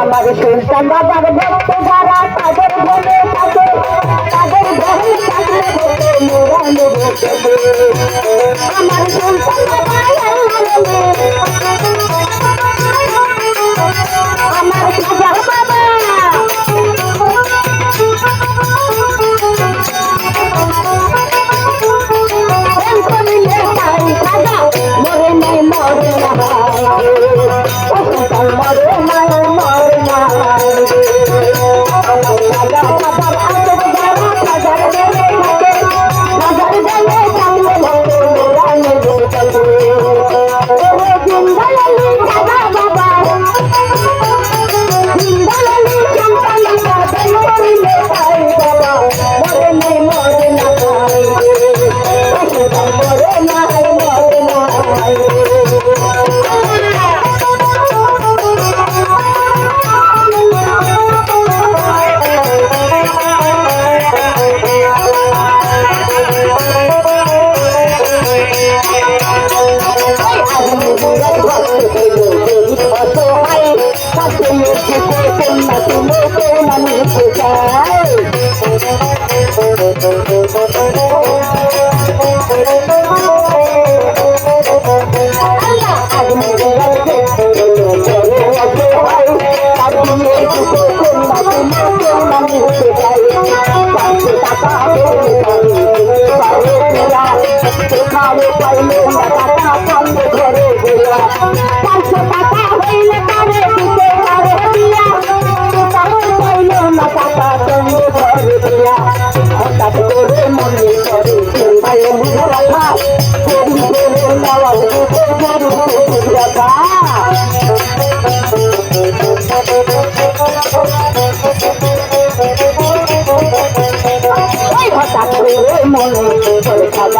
আমার সুলতান বাবার ভক্ত যারা, তাদের ভোলে থাকে, তাদের ভোলে থাকলে ভোলে মোরা নেব আমার সুলতান বাবা আমার Oh, my God. Thank you.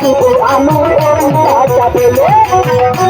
Amor, amor, amor, amor, amor, amor,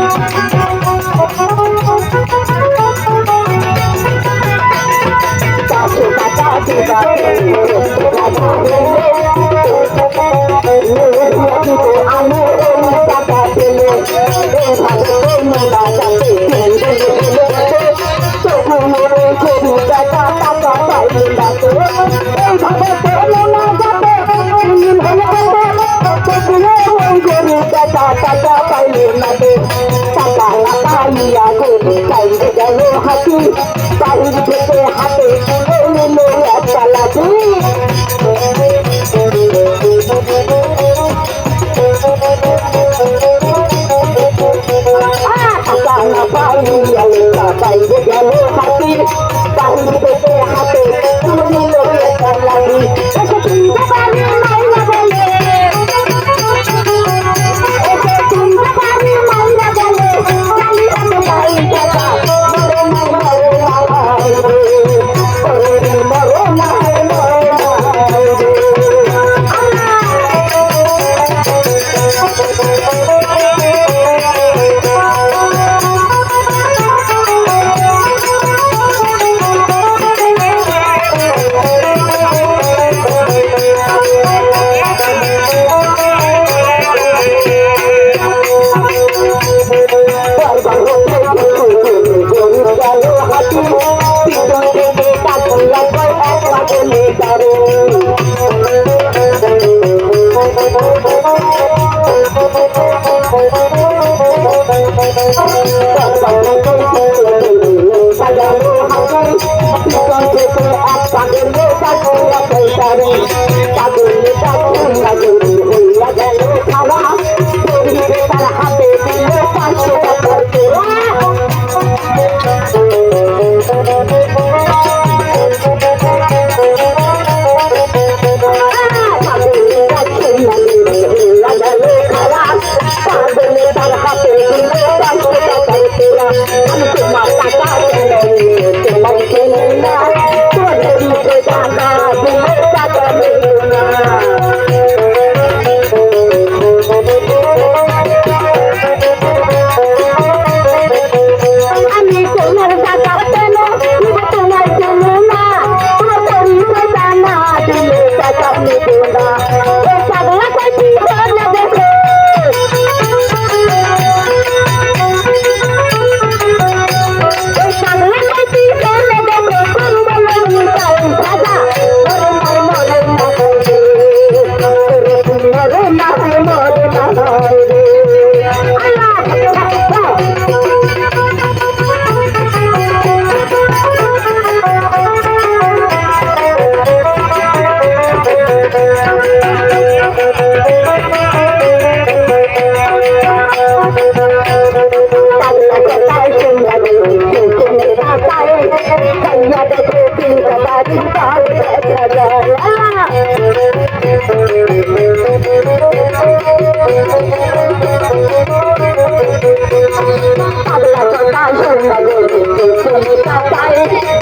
啊。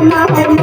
মরে